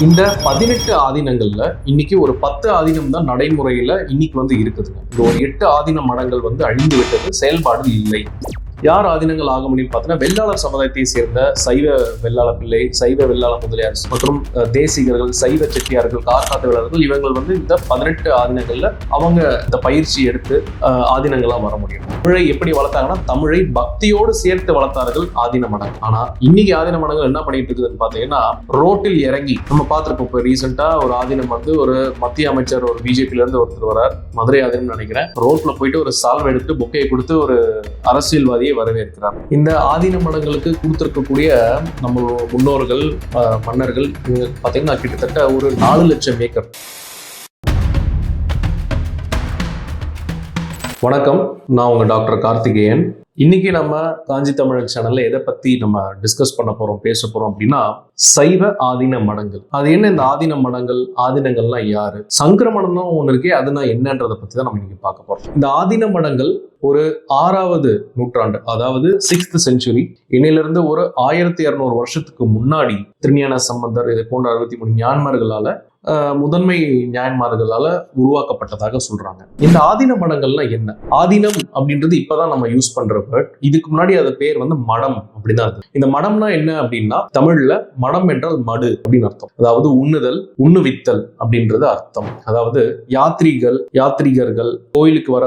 இந்த பதினெட்டு ஆதீனங்கள்ல இன்னைக்கு ஒரு பத்து ஆதீனம் தான் நடைமுறையில இன்னைக்கு வந்து இருக்குதுங்க இந்த ஒரு எட்டு ஆதீன மடங்கள் வந்து அழிந்து விட்டது செயல்பாடு இல்லை. யார் ஆதீனங்கள் ஆக முடியும் பார்த்தீங்கன்னா வெள்ளாளர் சமுதாயத்தை சேர்ந்த சைவ வெள்ளாள பிள்ளை சைவ வெள்ளாள முதலியார் மற்றும் தேசிகர்கள் சைவ செட்டியார்கள் கார்காத்த வேளாளர்கள் இவங்கள் வந்து இந்த பதினெட்டு ஆதீனங்கள்ல அவங்க இந்த பயிற்சி எடுத்து அஹ், ஆதீனங்களா வர முடியும். தமிழை எப்படி வளர்த்தாங்கன்னா தமிழை பக்தியோடு சேர்த்து வளர்த்தார்கள் ஆதீன மடங்கள் ஆனா இன்னைக்கு ஆதீன மடங்கள் என்ன பண்ணிட்டு இருக்குதுன்னு பாத்தீங்கன்னா ரோட்டில் இறங்கி நம்ம பார்த்துருப்போம் இப்போ ரீசெண்டா ஒரு ஆதீனம் வந்து ஒரு மத்திய அமைச்சர் ஒரு பிஜேபியில இருந்து ஒருத்தர் வரார் மதுரை ஆதீனம் நினைக்கிறேன். ரோட்ல போயிட்டு ஒரு சால்வை எடுத்து புக்கையை கொடுத்து ஒரு அரசியல்வாதி அரசியல்வாதியை வரவேற்கிறார். இந்த ஆதீன மடங்களுக்கு கொடுத்திருக்கக்கூடிய நம்ம முன்னோர்கள் மன்னர்கள் இவங்க பாத்தீங்கன்னா கிட்டத்தட்ட ஒரு நாலு லட்சம் ஏக்கர். வணக்கம். நான் உங்க டாக்டர் கார்த்திகேயன். இன்னைக்கு நம்ம காஞ்சி தமிழர் சேனல்ல எதை பத்தி நம்ம டிஸ்கஸ் பண்ண போறோம் பேச போறோம் அப்படின்னா சைவ ஆதீன மடங்கள். அது என்ன இந்த ஆதீன மடங்கள் ஆதீனங்கள்லாம் யாரு? சங்கிரமணம் ஒன்று இருக்கே அதுனா என்னன்றதை பத்தி தான் நம்ம இன்னைக்கு பார்க்க போறோம். இந்த ஆதீன மடங்கள் ஒரு ஆறாவது நூற்றாண்டு அதாவது சிக்ஸ்த் செஞ்சுரி இன்னிலிருந்து ஒரு ஆயிரத்தி இருநூறு வருஷத்துக்கு முன்னாடி திருஞான சம்பந்தர் இதை போன்ற அறுபத்தி மூணு ஞான்மர்களால முதன்மை ஞான்மார்களால உருவாக்கப்பட்டதாக சொல்றாங்க. இந்த ஆதீன மடங்கள்னா என்ன? ஆதீனம் அப்படின்றது இப்பதான் நம்ம யூஸ் பண்ற பட் இதுக்கு முன்னாடி அது பேர் வந்து மடம் அப்படின்னு தான் இந்த மடம்னா என்ன அப்படின்னா தமிழ்ல மடம் என்றால் மடு அப்படின்னு அர்த்தம். அதாவது உண்ணுதல் உண்ணுவித்தல் அப்படின்றது அர்த்தம். அதாவது யாத்ரீகள் யாத்ரீகர்கள் கோயிலுக்கு வர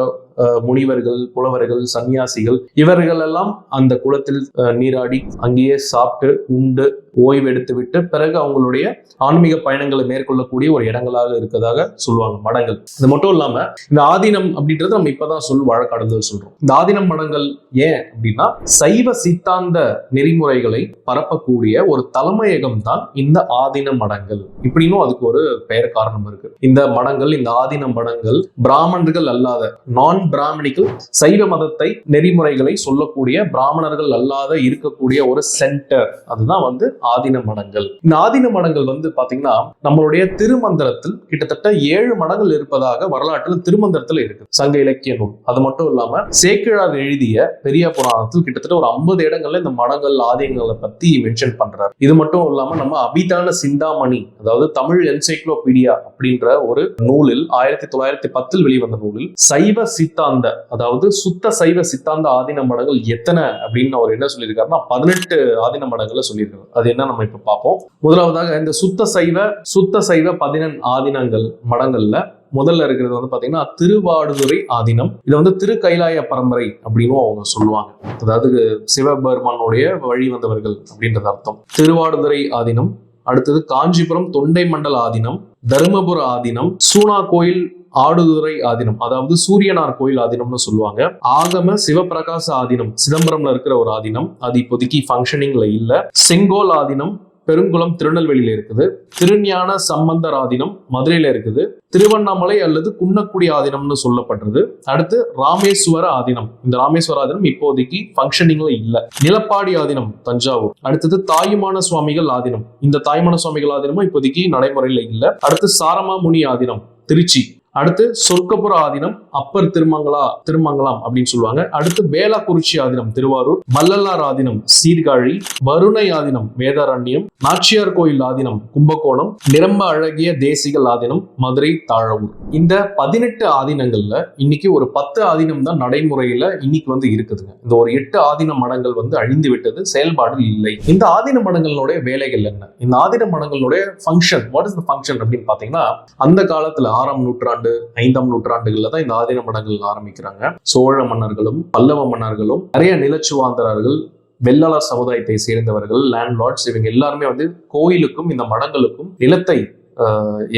முனிவர்கள் புலவர்கள் சன்னியாசிகள் இவர்கள் எல்லாம் அந்த குளத்தில் நீராடி அங்கேயே சாப்பிட்டு உண்டு ஓய்வெடுத்து விட்டு பிறகு அவங்களுடைய ஆன்மீக பயணங்களை மேற்கொள்ளக்கூடிய ஒரு இடங்களாக இருக்கதாக சொல்லுவாங்க மடங்கள். இது மட்டும் இல்லாம இந்த ஆதீனம் அப்படின்றது நம்ம இப்பதான் சொல் வழக்காடுதல் சொல்றோம். இந்த ஆதீனம் மடங்கள் ஏன் அப்படின்னா சைவ சித்தாந்த நெறிமுறைகளை பரப்பக்கூடிய ஒரு தலைமையகம் தான் இந்த ஆதீன மடங்கள். இப்படின்னும் அதுக்கு ஒரு பெயர் காரணம் இருக்கு. இந்த மடங்கள் இந்த ஆதீன மடங்கள் பிராமணர்கள் அல்லாத நான் பிராமணிகள் சைவ மதத்தை நெறிமுறைகளை சொல்லக்கூடிய பிராமணர்கள் அல்லாத இருக்கக்கூடிய ஒரு சென்டர் அதுதான் வந்து ஆதீன மடங்கள். இந்த ஆதீன மடங்கள் வந்து பாத்தீங்கன்னா நம்மளுடைய திருமந்திரத்தில் கிட்டத்தட்ட ஏழு மடங்கள் இருப்பதாக வரலாற்றில் திருமந்திரத்தில் இருக்கு. சங்க இலக்கிய நூல் அது மட்டும் இல்லாம சேக்கிழார் எழுதிய பெரிய புராணத்தில் கிட்டத்தட்ட ஒரு ஐம்பது இடங்கள்ல இந்த மடங்கள் ஆதீனங்களை பத்தி மென்ஷன் பண்றாரு. இது மட்டும் இல்லாம நம்ம அபிதான சிந்தாமணி அதாவது தமிழ் என்சைக்ளோபீடியா அப்படின்ற ஒரு நூலில் ஆயிரத்தி தொள்ளாயிரத்தி பத்தில் வெளிவந்த நூலில் சைவ சித்தாந்த அதாவது சுத்த சைவ சித்தாந்த ஆதீன மடங்கள் எத்தனை அப்படின்னு அவர் என்ன சொல்லியிருக்காருன்னா பதினெட்டு ஆதீன மடங்களை சொல்லியிருக்காரு. அது என்ன நம்ம இப்ப பார்ப்போம். முதலாவதாக இந்த சுத்த சைவ சுத்த சைவ பதினெண் ஆதீனங்கள் மடங்கள்ல முதல்ல இருக்கிறது வந்து பாத்தீங்கன்னா திருவாடுதுறை ஆதீனம். இது வந்து திரு கைலாய பரம்பரை அப்படின்னு அவங்க சொல்லுவாங்க. அதாவது சிவபெருமானுடைய வழி வந்தவர்கள் அப்படின்றது அர்த்தம். திருவாடுதுறை ஆதீனம் அடுத்தது காஞ்சிபுரம் தொண்டை மண்டல் ஆதீனம் தருமபுர ஆதீனம் சூனா கோயில் ஆடுதுறை ஆதீனம் அதாவது சூரியனார் கோயில் ஆதீனம்னு சொல்லுவாங்க. ஆகம சிவபிரகாச ஆதீனம் சிதம்பரம்ல இருக்கிற ஒரு ஆதீனம். அது இப்போதைக்கு ஃபங்க்ஷனிங்ல இல்ல. செங்கோல் ஆதீனம் பெருங்குளம் திருநெல்வேலியில இருக்குது. திருஞான சம்பந்தர் ஆதீனம் மதுரையில இருக்குது. திருவண்ணாமலை அல்லது குன்னக்குடி ஆதீனம்னு சொல்லப்படுறது அடுத்து ராமேஸ்வர ஆதீனம். இந்த ராமேஸ்வர ஆதீனம் இப்போதைக்கு ஃபங்க்ஷனிங்ல இல்ல. நிலப்பாடி ஆதீனம் தஞ்சாவூர். அடுத்தது தாயுமான சுவாமிகள் ஆதீனம். இந்த தாயுமான சுவாமிகள் ஆதீனமும் இப்போதைக்கு நடைமுறையில இல்ல. அடுத்து சாரமாமுனி ஆதீனம் திருச்சி. அடுத்து சொர்க்கபுர ஆதீனம் அப்பர் திருமங்கலா திருமங்கலம் அப்படின்னு சொல்லுவாங்க. அடுத்து வேளாக்குறிச்சி ஆதீனம் திருவாரூர். மல்லல்லார் ஆதீனம் சீர்காழி. வருணை ஆதீனம் வேதாரண்யம். நாச்சியார் கோயில் ஆதீனம் கும்பகோணம். நிரம்ப அழகிய தேசிகள் ஆதீனம் மதுரை தாழவூர். இந்த பதினெட்டு ஆதீனங்கள்ல இன்னைக்கு ஒரு பத்து ஆதீனம் தான் நடைமுறையில இன்னைக்கு வந்து இருக்குதுங்க. இந்த ஒரு எட்டு ஆதீன மடங்கள் வந்து அழிந்து விட்டது செயல்பாடு இல்லை. இந்த ஆதீன மடங்களுடைய வேலைகள் என்ன? இந்த ஆதீன மடங்களுடைய function what is the function அப்படின்னு பாத்தீங்கன்னா அந்த காலத்துல ஆறாம் நூற்றாண்டு ஐந்தாம் நூற்றாண்டுகள்ல தான் இந்த ஆதீன மடங்கள் ஆரம்பிக்கிறாங்க. சோழ மன்னர்களும் பல்லவ மன்னர்களும் நிறைய நிலச்சுவாந்தரர்கள் வெள்ளாளர் சமுதாயத்தை சேர்ந்தவர்கள் லேண்ட்லார்ட்ஸ் இவங்க எல்லாருமே வந்து கோயிலுக்கும் இந்த மடங்களுக்கும் நிலத்தை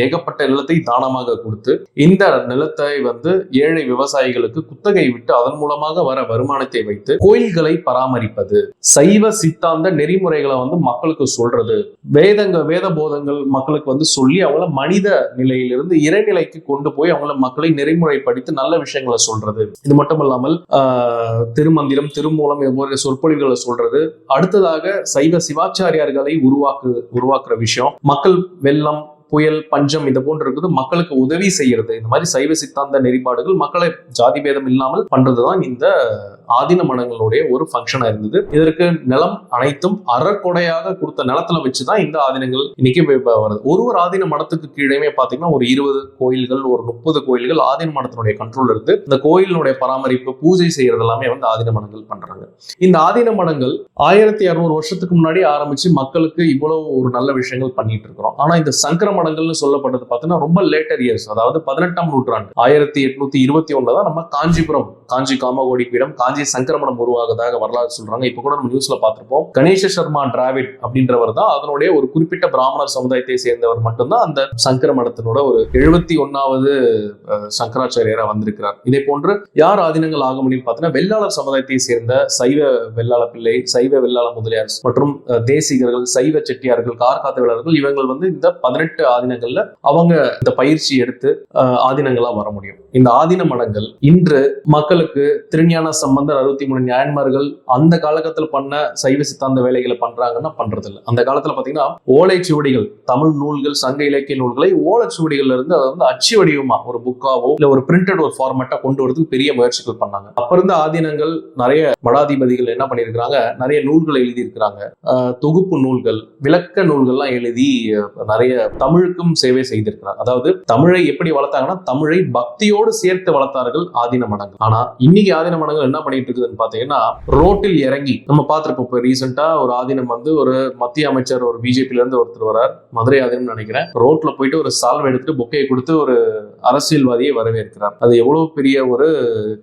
ஏகப்பட்ட நிலத்தை தானமாக கொடுத்து இந்த நிலத்தை வந்து ஏழை விவசாயிகளுக்கு குத்தகை விட்டு அதன் மூலமாக வர வருமானத்தை வைத்து கோயில்களை பராமரிப்பது. சைவ சித்தாந்த நெறிமுறைகளை வந்து மக்களுக்கு சொல்றது. வேதங்க வேத போதங்கள் மக்களுக்கு வந்து சொல்லி அவங்கள மனித நிலையிலிருந்து இறைநிலைக்கு கொண்டு போய் அவங்கள மக்களை நெறிமுறைப்படுத்தி நல்ல விஷயங்களை சொல்றது. இது மட்டும் இல்லாமல் ஆஹ், திருமந்திரம் திருமூலம் இது போன்ற சொற்பொழிவுகளை சொல்றது. அடுத்ததாக சைவ சிவாச்சாரியார்களை உருவாக்கு உருவாக்குற விஷயம். மக்கள் வெள்ளம் புயல் பஞ்சம் இது போன்று இருக்குது. மக்களுக்கு உதவி செய்யறது இந்த மாதிரி சைவ சித்தாந்த நெறிபாடுகள் மக்களை ஜாதி பேதம் இல்லாமல் பண்றதுதான் இந்த ஆதீன மடங்களுடைய ஒரு ஃபங்க்ஷனா இருந்தது. இதற்கு நிலம் அனைத்தும் அறக்கொடையாக கொடுத்த நிலத்துல வச்சுதான் இந்த ஆதீனங்கள் இன்னைக்கு வருது. ஒரு ஒரு ஆதீன மடத்துக்கு கீழே பாத்தீங்கன்னா ஒரு இருபது கோயில்கள் ஒரு முப்பது கோயில்கள் ஆதீன மடத்தினுடைய கண்ட்ரோல் இருந்து இந்த கோயிலினுடைய பராமரிப்பு பூஜை செய்யறது எல்லாமே வந்து ஆதீன மடங்கள் பண்றாங்க. இந்த ஆதீன மடங்கள் ஆயிரத்தி இரநூறு வருஷத்துக்கு முன்னாடி ஆரம்பிச்சு மக்களுக்கு இவ்வளவு ஒரு நல்ல விஷயங்கள் பண்ணிட்டு இருக்கிறோம். ஆனா இந்த சங்கர மடங்கள்னு சொல்லப்பட்டது பார்த்தீங்கன்னா ரொம்ப லேட்டர் இயர்ஸ் அதாவது பதினெட்டாம் நூற்றாண்டு. ஆயிரத்தி எட்நூத்தி இருபத்தி ஒண்ணுல தான் நம்ம காஞ்சிபுரம் காஞ்சி காமகோடி பீடம் காஞ்சி சங்கரமணம் உருவாகதாக வரலாறு சொல்றாங்க. இப்ப கூட நம்ம நியூஸ்ல பார்த்திருப்போம். கணேச சர்மா டிராவிட் அப்படின்றவர் தான் அதனுடைய ஒரு குறிப்பிட்ட பிராமணர் சமுதாயத்தை சேர்ந்தவர் மட்டும்தான் அந்த சங்கரமணத்தினோட ஒரு எழுபத்தி ஒன்னாவது சங்கராச்சாரியரா வந்திருக்கிறார். இதே போன்று யார் ஆதீனங்கள் ஆக முடியும் பார்த்தீங்கன்னா வெள்ளாளர் சமுதாயத்தை சேர்ந்த சைவ வெள்ளாள பிள்ளை சைவ வெள்ளாள முதலியார் மற்றும் தேசிகர்கள் சைவ செட்டியார்கள் கார்காத்த வேளாளர்கள் இவங்கள் வந்து இந்த பதினெட்டு ஆதீனங்கள்ல அவங்க இந்த பயிற்சி எடுத்து ஆதீனங்களா வர முடியும். இந்த ஆதீன மடங்கள் இன்று மக்களுக்கு திருஞான சம்பந்தர் அறுபத்தி மூணு நியாயன்மார்கள் அந்த காலகட்டத்தில் பண்ண சைவ சித்தாந்த வேலைகளை பண்றாங்கன்னா பண்றது இல்லை அந்த காலத்துல பாத்தீங்கன்னா ஓலைச்சுவடிகள் தமிழ் நூல்கள் சங்க இலக்கிய நூல்களை ஓலைச்சுவடிகள்ல இருந்து அதை வந்து அச்சு வடிவமா ஒரு புக்காவோ இல்ல ஒரு பிரிண்டட் ஒரு ஃபார்மேட்டா கொண்டு வரதுக்கு பெரிய முயற்சிகள் பண்ணாங்க. அப்ப இருந்த ஆதீனங்கள் நிறைய மடாதிபதிகள் என்ன பண்ணியிருக்கிறாங்க? நிறைய நூல்களை எழுதியிருக்கிறாங்க. இருக்கிறாங்க தொகுப்பு நூல்கள் விளக்க நூல்கள்லாம் எழுதி நிறைய தமிழ் தமிழுக்கும் சேவை செய்திருக்கிறார். அதாவது தமிழை எப்படி வளர்த்தாங்கன்னா தமிழை பக்தியோடு சேர்த்து வளர்த்தார்கள் ஆதீன மடங்கள் ஆனா இன்னைக்கு ஆதீன மடங்கள் என்ன பண்ணிட்டு இருக்குதுன்னு பாத்தீங்கன்னா ரோட்டில் இறங்கி நம்ம பார்த்திருப்போம் இப்போ ரீசெண்டா ஒரு ஆதீனம் வந்து ஒரு மத்திய அமைச்சர் ஒரு பிஜேபில இருந்து ஒருத்தர் வரார் மதுரை ஆதீனம் நினைக்கிறேன். ரோட்ல போயிட்டு ஒரு சால்வை எடுத்துட்டு பொக்கையை கொடுத்து ஒரு அரசியல்வாதியை வரவேற்கிறார். அது எவ்வளவு பெரிய ஒரு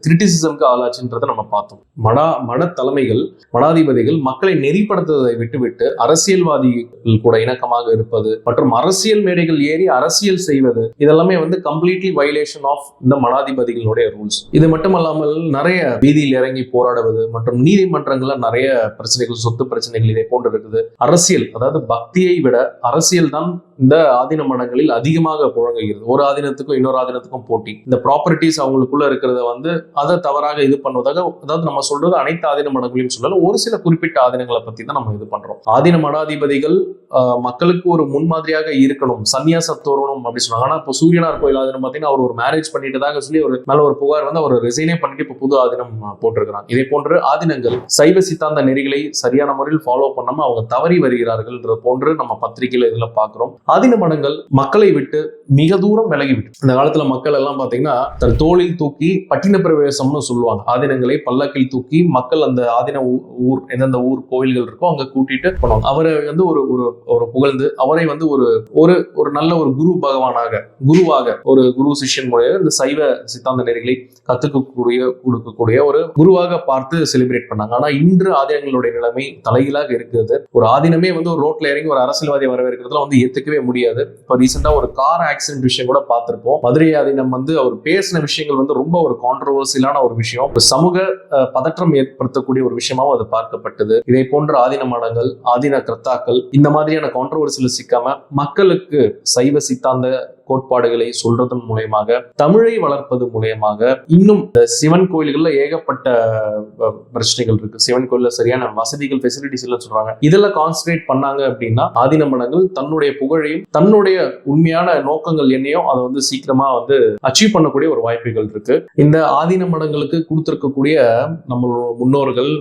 கிரிட்டிசிசம்க்கு ஆளாச்சுன்றதை நம்ம பார்த்தோம். மடா மட தலைமைகள் மடாதிபதிகள் மக்களை நெறிப்படுத்துவதை விட்டுவிட்டு அரசியல்வாதிகள் கூட இணக்கமாக இருப்பது மற்றும் அரசியல் மேடைகள் ஏறி அரசியல் செய்வது இதெல்லாமே வந்து கம்ப்ளீட்லி வயலேஷன் ஆஃப் இந்த மடாதிபதிகளுடைய ரூல்ஸ் இது மட்டுமல்லாமல் நிறைய வீதியில் இறங்கி போராடுவது மற்றும் நீதிமன்றங்கள்ல நிறைய பிரச்சனைகள் சொத்து பிரச்சனைகள் இதே போன்று இருக்குது. அரசியல் அதாவது பக்தியை விட அரசியல் தான் இந்த ஆதீன மடங்களில் அதிகமாக புழங்குகிறது. ஒரு ஆதீனத்துக்கும் இன்னொரு ஆதீனத்துக்கும் போட்டி. இந்த ப்ராப்பர்ட்டிஸ் அவங்களுக்குள்ள இருக்கிறத வந்து அதை தவறாக இது பண்ணுவதாக அதாவது நம்ம சொல்றது அனைத்து ஆதீன மடங்களையும் சொல்லல ஒரு சில குறிப்பிட்ட ஆதீனங்களை பத்தி தான் நம்ம இது பண்றோம். ஆதீன மடாதிபதிகள் மக்களுக்கு ஒரு முன்மாதிரியாக இருக்கணும். சன்னியாசத்தோரணும் அப்படின்னு சொன்னாங்க. ஆனா இப்போ சூரியனார் கோயில் ஆதீனம் பார்த்தீங்கன்னா அவர் ஒரு மேரேஜ் பண்ணிட்டதாக சொல்லி ஒரு மேல ஒரு புகார் வந்து அவர் ரிசைனே பண்ணிட்டு இப்போ புது ஆதீனம் போட்டிருக்கிறான் போட்டிருக்கிறாங்க இதே போன்று ஆதீனங்கள் சைவ சித்தாந்த நெறிகளை சரியான முறையில் ஃபாலோ பண்ணாம அவங்க தவறி வருகிறார்கள் போன்று நம்ம பத்திரிகையில இதுல பாக்குறோம். ஆதீன மடங்கள் மக்களை விட்டு மிக தூரம் விலகிவிட்டு அந்த காலத்துல மக்கள் எல்லாம் பாத்தீங்கன்னா தன் தோளில் தூக்கி பட்டின பிரவேசம்னு சொல்லுவாங்க. ஆதீனங்களை பல்லக்கில் தூக்கி மக்கள் அந்த ஆதீன ஊர் எந்தெந்த ஊர் கோயில்கள் இருக்கோ அங்க கூட்டிட்டு போனாங்க. அவரை வந்து ஒரு ஒரு ஒரு புகழ்ந்து அவரை வந்து ஒரு ஒரு ஒரு நல்ல ஒரு குரு பகவானாக குருவாக ஒரு குரு சிஷ்யன் முறையாக இந்த சைவ சித்தாந்த நெறிகளை கத்துக்கக்கூடிய கொடுக்கக்கூடிய ஒரு குருவாக பார்த்து செலிப்ரேட் பண்ணாங்க. ஆனா இன்று ஆதீனங்களுடைய நிலைமை தலைகீழாக இருக்கிறது. ஒரு ஆதீனமே வந்து ஒரு ரோட்ல இறங்கி ஒரு அரசியல்வாதி வரவேற்கிறதுல வந்து ஏத்துக்கவே முடியாது. இப்போ ரீசெண்டாக ஒரு கார் ஆக்சிடென்ட் விஷயம் கூட பார்த்துருப்போம். மதுரை ஆதீனம் வந்து அவர் பேசின விஷயங்கள் வந்து ரொம்ப ஒரு கான்ட்ரவர்சியலான ஒரு விஷயம். ஒரு சமூக பதற்றம் ஏற்படுத்தக்கூடிய ஒரு விஷயமாவும் அது பார்க்கப்பட்டது. இதை போன்ற ஆதீன மடங்கள் ஆதீன கர்த்தாக்கள் இந்த மாதிரியான கான்ட்ரவர்சியில் சிக்காம மக்களுக்கு சைவ சித்தாந்த கோட்பாடுகளை சொல்றதன் மூலயமாக தமிழை வளர்ப்பது மூலயமாக இன்னும் சிவன் கோயில்கள்ல ஏகப்பட்ட பிரச்சனைகள் இருக்கு. சிவன் கோயில்ல சரியான வசதிகள் ஃபெசிலிட்டிஸ் இல்லைன்னு சொல்றாங்க. இதெல்லாம் கான்சன்ட்ரேட் பண்ணாங்க அப்படின்னா ஆதின மடங்கள் தன்னுடைய புகழையும் தன்னுடைய உண்மையான நோக்கங்கள் என்னையோ அதை வந்து சீக்கிரமா வந்து அச்சீவ் பண்ணக்கூடிய ஒரு வாய்ப்புகள் இருக்கு. இந்த ஆதீன மடங்களுக்கு கொடுத்திருக்கக்கூடிய நம்மளோட முன்னோர்கள்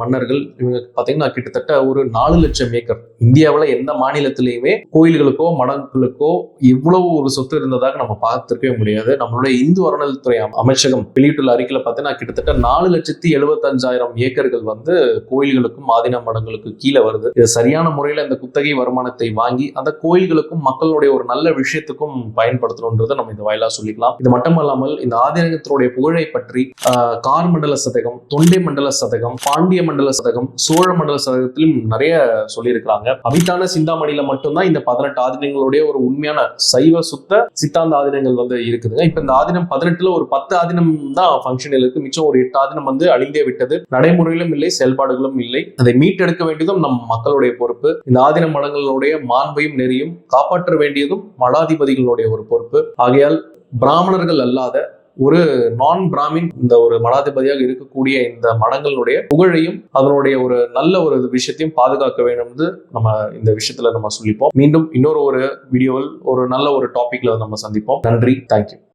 மன்னர்கள் இவங்க பாத்தீங்கன்னா கிட்டத்தட்ட ஒரு நாலு லட்சம் ஏக்கர் இந்தியாவில் எந்த மாநிலத்திலையுமே கோயில்களுக்கோ மடங்களுக்கோ இவ்வளவு ஒரு சொத்து இருந்ததாக நம்ம பார்த்துருக்கவே முடியாது. நம்மளுடைய இந்து அறநிலைத்துறை அமைச்சகம் வெளியிட்டுள்ள அறிக்கையில் பார்த்தீங்கன்னா கிட்டத்தட்ட நாலு லட்சத்தி எழுபத்தஞ்சாயிரம் ஏக்கர்கள் வந்து கோயில்களுக்கும் ஆதீன மடங்களுக்கு கீழே வருது. இது சரியான முறையில் இந்த குத்தகை வருமானத்தை வாங்கி அந்த கோயில்களுக்கும் மக்களுடைய ஒரு நல்ல விஷயத்துக்கும் பயன்படுத்தணுன்றதை நம்ம இந்த வாயிலாக சொல்லிக்கலாம். இது மட்டுமல்லாமல் இந்த ஆதீனத்தினுடைய புகழை பற்றி ஆஹ், கார் மண்டல சதகம் தொண்டை மண்டல சதகம் பாண்டிய மண்டல சதகம் சோழ மண்டல சதகத்திலும் நிறைய சொல்லியிருக்கிறாங்க. அபிதான சிந்தாமணியில மட்டும்தான் இந்த பதினெட்டு ஆதீனங்களுடைய ஒரு உண்மையான சைவ சுத்த சித்தாந்த ஆதீனங்கள் வந்து இருக்குதுங்க. இப்ப இந்த ஆதீனம் பதினெட்டுல ஒரு பத்து ஆதீனம் தான் ஃபங்க்ஷனில் இருக்கு. மிச்சம் ஒரு எட்டு ஆதினம் வந்து அழிந்தே விட்டது. நடைமுறையிலும் இல்லை செயல்பாடுகளும் இல்லை. அதை மீட்டெடுக்க வேண்டியதும் நம் மக்களுடைய பொறுப்பு. இந்த ஆதின மடங்களுடைய மாண்பையும் நெறியும் காப்பாற்ற வேண்டியதும் மடாதிபதிகளுடைய ஒரு பொறுப்பு. ஆகையால் பிராமணர்கள் அல்லாத ஒரு நான் பிராமின் இந்த ஒரு மடாதிபதியாக இருக்கக்கூடிய இந்த மடங்களுடைய புகழையும் அதனுடைய ஒரு நல்ல ஒரு விஷயத்தையும் பாதுகாக்க வேண்டும் நம்ம இந்த விஷயத்துல நம்ம சொல்லிப்போம். மீண்டும் இன்னொரு ஒரு வீடியோவில் ஒரு நல்ல ஒரு டாபிக்ல நம்ம சந்திப்போம். நன்றி. தேங்க்யூ